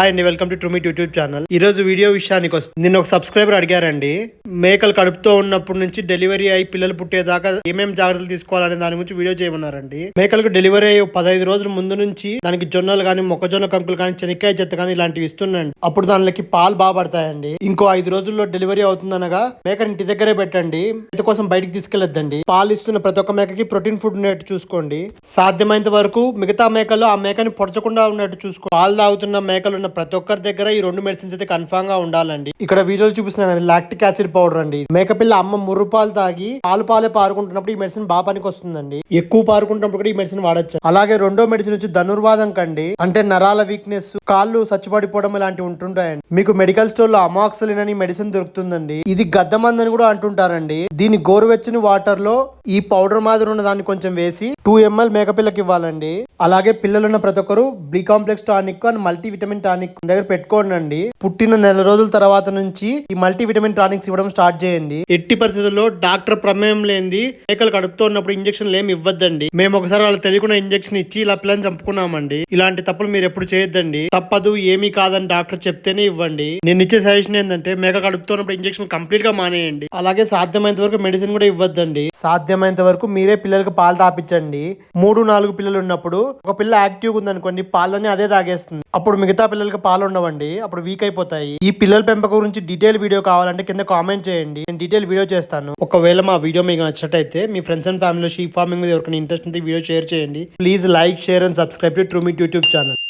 Hi అండి welcome to Trumit YouTube channel ఈ రోజు వీడియో విషయానికి వస్తుంది నిన్న ఒక సబ్స్క్రైబర్ అడిగారండి. మేకలు కడుపుతో ఉన్నప్పటి నుంచి డెలివరీ అయి పిల్లలు పుట్టేదాకా ఏమేమి జాగ్రత్తలు తీసుకోవాలనే దాని గురించి వీడియో చేయమన్నారండి. మేకలకు డెలివరీ అయ్యి పదహైదు రోజుల ముందు నుంచి దానికి జొన్నలు కానీ మొక్కజొన్న కంకులు కానీ చెనక్కాయ చెత్త కానీ ఇలాంటివి ఇస్తున్నాండి అప్పుడు దానికి పాలు బాగా పడతాయండి. ఇంకో ఐదు రోజుల్లో డెలివరీ అవుతుందనగా మేకని ఇంటి దగ్గరే పెట్టండి. మేత కోసం బయటికి తీసుకెళ్ళొద్దండి పాలు ఇస్తున్న ప్రతి ఒక్క మేకకి ప్రోటీన్ ఫుడ్ ఉన్నట్టు చూసుకోండి. సాధ్యమైనంత వరకు మిగతా మేకలు ఆ మేకని పొడచకుండా ఉన్నట్టు చూసుకో పాలు తాగుతున్న మేకలు ఉన్న ప్రతి ఒక్కరి దగ్గర ఈ రెండు మెడిసిన్స్ అయితే కన్ఫామ్గా ఉండాలండి. ఇక్కడ వీడియోలో చూపిస్తున్నాను లాక్టిక్ యాసిడ్ పౌడర్ అండి. మేకపిల్ల అమ్మ ముర్రు పాలు తాగి పాలు పాలే పారుకుంటున్నప్పుడు ఈ మెడిసిన్ బాగా పనికి వస్తుందండి. ఎక్కువ పారుకుంటున్నప్పుడు కూడా ఈ మెడిసిన్ వాడచ్చు. అలాగే రెండో మెడిసిన్ వచ్చి ధనుర్వాదం కండి. అంటే నరాల వీక్నెస్ కాళ్ళు సచ్చిపడిపోవడం ఇలాంటివి ఉంటుంటాయండి. మీకు మెడికల్ స్టోర్లో అమాక్సలిన్ అని మెడిసిన్ దొరుకుతుందండి. ఇది గద్దమందని అని కూడా అంటుంటారండి. దీని గోరువెచ్చని వాటర్లో ఈ పౌడర్ మాదిరి ఉన్న దాన్ని కొంచెం వేసి టూ ఎంఎల్ మేకపిల్లకి ఇవ్వాలండి. అలాగే పిల్లలున్న ప్రతి ఒక్కరు B complex tonic and multi vitamin tonic దగ్గర పెట్టుకోండి పుట్టిన నెల రోజుల తర్వాత నుంచి ఈ మల్టీ విటమిన్ టానిక్స్ ఇవ్వడం స్టార్ట్ చేయండి. ఎట్టి పరిస్థితుల్లో డాక్టర్ ప్రమేయం లేనిది మేకలు కడుపుతో ఉన్నప్పుడు ఇంజక్షన్లు ఏమి ఇవ్వద్దండి. మేము ఒకసారి వాళ్ళు తెలియకుండా ఇంజక్షన్ ఇచ్చి ఇలా పిల్లని చంపుకున్నామండి. ఇలాంటి తప్పులు మీరు ఎప్పుడు చేయొద్దండి. తప్పదు ఏమీ కాదని డాక్టర్ చెప్తేనే ఇవ్వండి. నేను ఇచ్చే సజెషన్ ఏంటంటే మేక కడుపుతో ఉన్నప్పుడు ఇంజక్షన్ కంప్లీట్గా మానేయండి. అలాగే సాధ్యమైనంత వరకు మెడిసిన్ కూడా ఇవ్వద్దండి. సాధ్యమైనంత వరకు మీరే పిల్లలకు పాలు తాపించండి. మూడు నాలుగు పిల్లలు ఉన్నప్పుడు ఒక పిల్ల యాక్టివ్ ఉందనుకోండి పాలని అదే తాగేస్తుంది. అప్పుడు మిగతా పిల్లలకి పాలు ఉండవండి అప్పుడు వీక్ అయిపోతాయి. ఈ పిల్లల పెంపకం గురించి డీటెయిల్ వీడియో కావాలంటే కింద కామెంట్ చేయండి. నేను డీటెయిల్ వీడియో చేస్తాను. ఒకవేళ మా వీడియో మీకు నచ్చినట్టయితే మీ ఫ్రెండ్స్ అండ్ ఫ్యామిలీలో షీప్ ఫార్మింగ్ మీద ఎవరికైనా ఇంట్రెస్ట్ ఉంటే వీడియో షేర్ చేయండి. Please like share and subscribe to Trumit YouTube channel